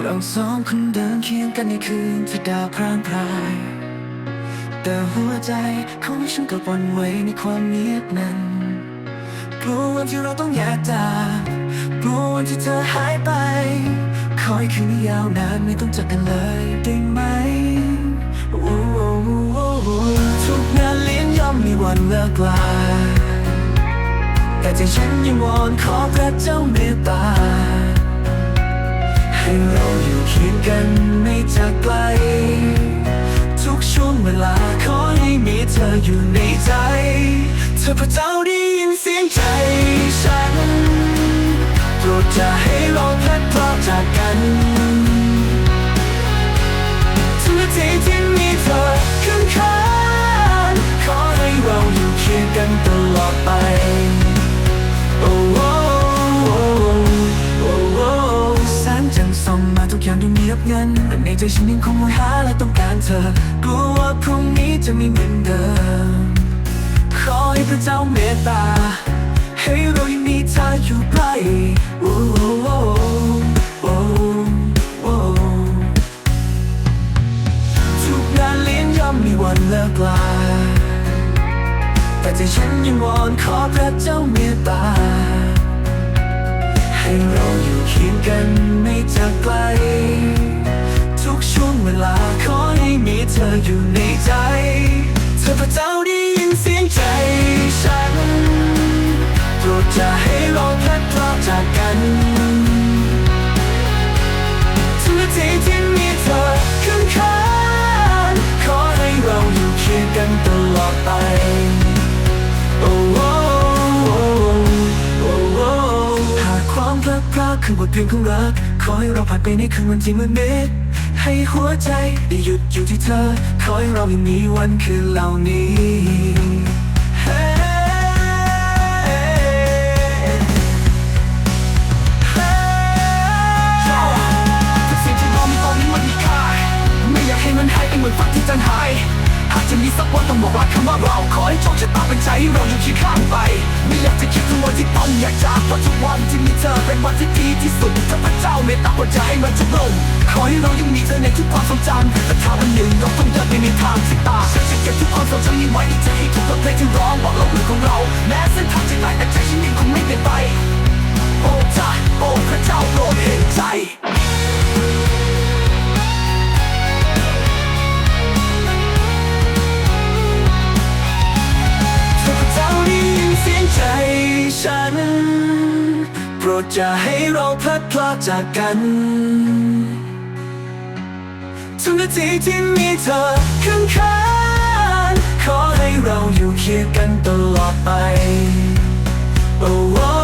เราสองคนเดินเคียงกันในคืนที่ดาวพร่างพราย แต่หัวใจของฉันก็ปนไว้ในความเงียบนั้นกลัววันที่เราต้องแยกจากกลัววันที่เธอหายไปขอให้คืนยาวนานไม่ต้องจากกันเลยได้ไหมทุกงานเลี้ยงย่อมมีวันเลิกลาแต่ใจฉันยังวอนขอพระเจ้าเมตตา ให้เราอยู่เคียงกันไม่จากไกล ทุกช่วงเวลาขอให้มีเธออยู่ในใจ เธอพระเจ้าได้ยินเสียงใจฉันโปรดจะให้เราพลัดพราก ย่างดูเงียบงันแต่ในใจฉันยังคงหาและต้องการเธอ กลัวว่าพรุ่งนี้จะไม่เหมือนเดิม ขอให้พระเจ้าเมตตา ให้เรายังมีเธออยู่ใกล้ทุกงานเลี้ยงย่อมมีวันเลิกลา แต่ใจฉันยังวอนขอพระเจ้าเมตตา ให้เราอยู่เคียงกัน ออยู่ในใจ เธอพระเจ้าได้ยินเสียงใจฉันโปรดจะให้เราพลัดพรากจากกันทุกนาทีที่มีเธอข้างข้างขอให้เราอยู่เคียงกันตลอดไปโอ้โอ้โอ้โอ้โอ้หากความพลัดพรากคือบทเพลงของรัก ขอให้เราผ่านไปในคืนวันที่มืดมิดให้หัวใจได้หยุดอยู่ที่เธอ ขอให้เรายังมีวันคืนเหล่านี้เฮ้เฮ้ทุกสิ่งที่เรามีตอนนี้มันมีค่าไม่อยากให้มันหายไปเหมือนฝันที่จางหาย จะมีสักวันต้องบอกรักคำว่าเรา ขอให้โชคชะตาเป็นใจให้เราอยู่เคียงข้างไป ไม่อยากจะคิดถึงวันที่ต้องอยากจากเพราะทุกวันที่มีเธอเป็นวันที่ดีที่สุดถ้าพระเจ้าเมตตาหัวใจให้มันจบลงขอให้เรายังมีเธอในทุกความทรงจำแต่ถ้าวันหนึ่งเราต้องเดินไปในทางที่ตาฉันจะเก็บทุกความทรงจำนี้ไว้ในใจทุกเพลงที่ร้องบอกโลกหรือของเราแม้เส้นทางจะไกลแต่ใจฉันยังคงไม่เปลี่ยนไป ฉัน โปรดจะให้เราพลัดพรากจากกันทุกนาทีที่มีเธอข้างข้างขอให้เราอยู่เคียงกันตลอดไป oh, oh.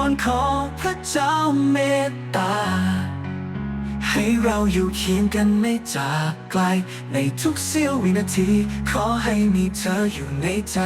อนขอพระเจ้าเมตตา ให้เราอยู่เคียงกันไม่จากไกล ในทุกเสี้ยววินาที ขอให้มีเธออยู่ในใจ